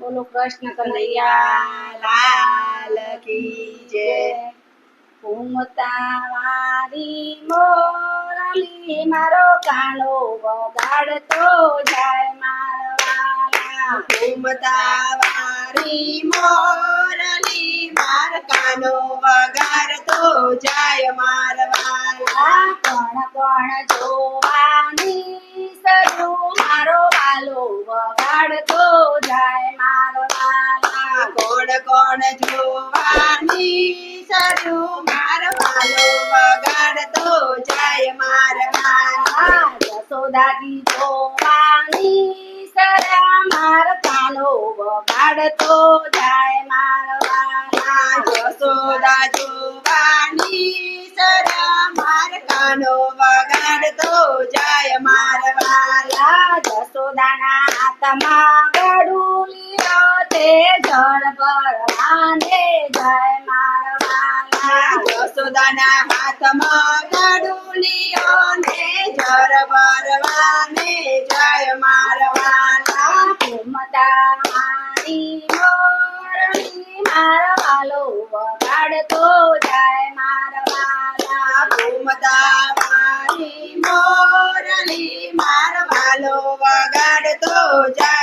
બોલો કૃષ્ણ કનૈયા, લાલ જય. ઘૂમતા મોરલી, મારો કાનો વગાડતો જાય મારવાલા. ઘૂમતા મોરલી, માર કાનો વગાડતો જાય મારવાલા. કોણ કોણ જોવાની સજુ મારો વાલો વગાડતો જાય કોણ જોવાની સરું મારવાલો વગાડતો જાય મારવાલા આ જસોદાજી જોવાની સરા માર કાનો વગાડતો જાય મારવાના જસોદા જોવાની સરા માર કાનો વગાડતો જાય મારવાના જસોદાના જર ભરવાને જય મારવાના. ઘૂમતા મારી મોરલી મારવાલો, વગાડતો જાય મારવાના. ઘૂમતા મારી મોરણી મારવાલો, વગાડતો જાય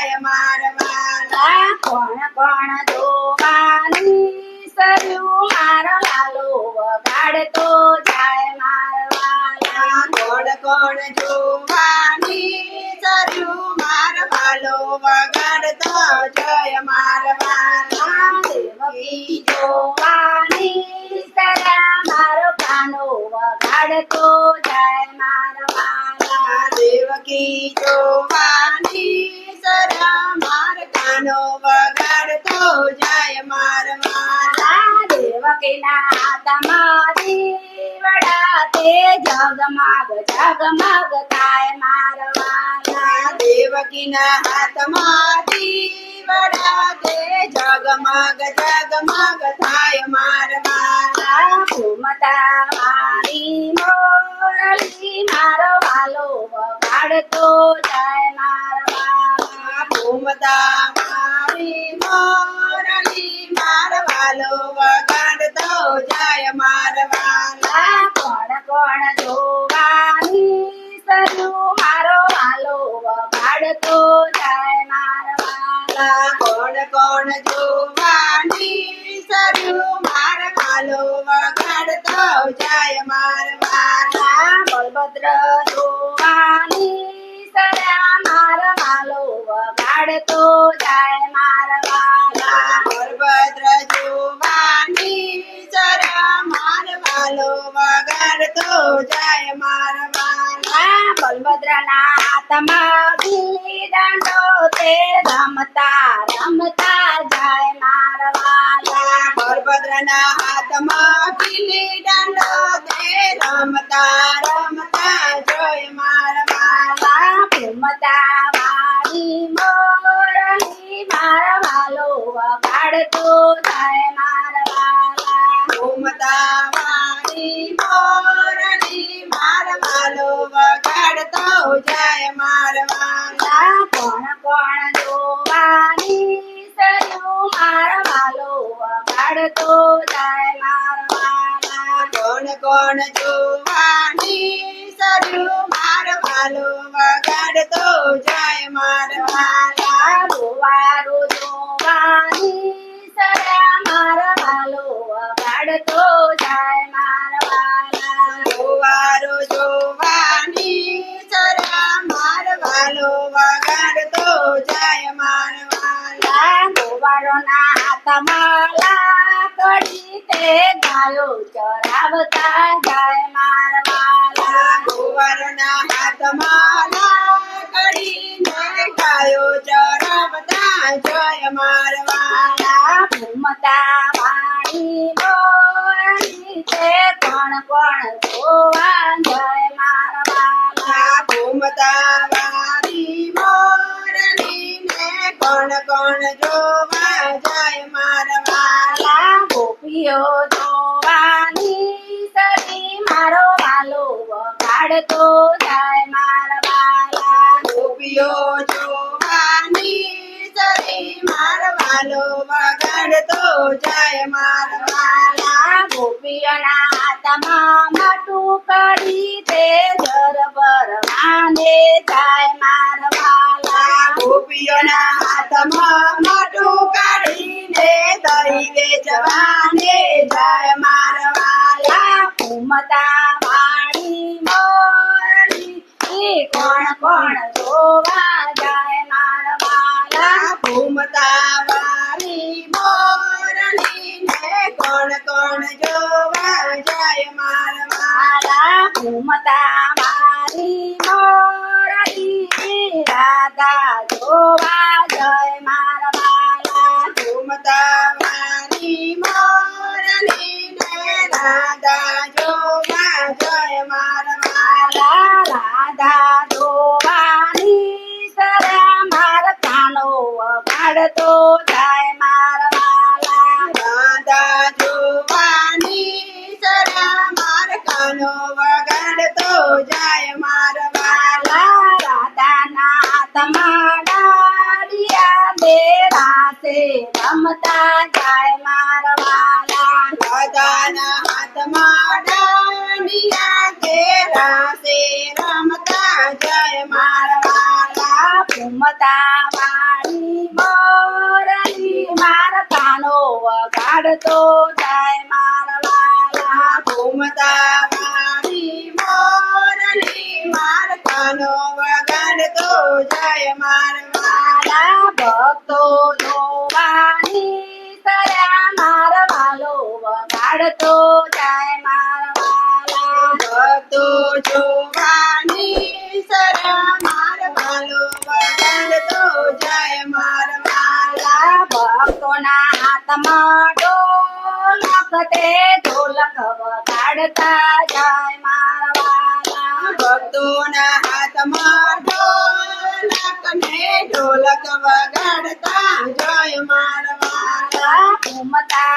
જોવાની સરા માર કાનો વગાડતો જાય મારવાલા દેવકીના હાથમાં વડા તે જગમગ જગમગ થાય મારો વાલા દેવકીના મારી વડા તે જગમગ જગમગ થાય મારવાલા ઘૂમતા મારી મોરલી મારો વાલો વગાડતો જાય મારો વાલા ઘૂમતા મારી મોરલી મારવાલો વગાડતો જાય મારવાલા કોણ કોણ જોવાની સરું મારો વાલો વગાડતો જાય મારો વાલા. કોણ કોણ જોવાની સરયું મારવાલો વગાડતો જાય મારવાલા બલભદ્ર વગાડતો જાય મારા વાલા. બળભદ્ર જોવાની સરા મારવાલો વગાડતો જાય મારવાલા બલભદ્રના હાથમાં ગીલી દાંડો તે રમતા રમતા જાય મારા વાલા. બળભદ્રના હાથમાં પીલી દંડો દે રમતા રમતા જોય મારવાલા મારી મોરલી મારા વાલો વગાડતો થાય મારા વાલા ઘૂમતા મારી મોરલી મારવાલો વગાડતો જાય મારવાલા આ કોણ કોણ જોવાની સરું મારા વાલો વગાડતો જાય મારા વાલા કોણ કોણ જોવાની ગોવારોના હાથમાં લાકડી તે ગાયો ચરાવતા જાય મારવાલા ગોવારના હાથમાં લાકડીને ગાયો ચરાવતા જય મારવાલા ભૂમતા વાણી મોરલી તે કોણ કોણ ગોવા જાય મારવાલા ભૂમતા વાણી વારી કોણ કોણ જોવા જાય મારવાલા વગાડતો જાય મારા વાલા ગોપીઓ હાથમાં માટું કરી તે જર ભરવાને જાય મારા વાલા ગોપીઓના હાથમાં વેચવાને જાય મારા વાલા ઘૂમતા વાણી મોરલી કોણ જોવા જાય મારા વાલા ઘૂમતા વાળી મોરલી ને કોણ કોણ જોવા જાય મારા વાલા વાલા ઘૂમતા મારી. મોરલી રાધા જોવા વગાડતો જાય મારા વાલા. રાધા જોવાની સરા માર કાનો વગાડતો જાય મારા વાલા. વાલા રાધાના તમાડાડિયા દેરા છે રમતા જાય મારા વાલા. રાધાના વગાડતો જાય મારા વાલા ઘૂમતા વાળી મોરલી માર વગાડતો જાય મારા વાલા વાલા ભક્તો જોવાની સરા મારા વાલો વગાડતો જાય મારા વાલા ભક્તો જોવાની સરા માર વગાડતો જાય માર વાલા ભક્તોના હાથમાં ઢોલક તે ઢોલક વગાડતા જાય મારા વાલા ભક્તોના હાથમાં ઢોલક ને ઢોલક વગાડતા જાય માર વાલા ઘૂમતા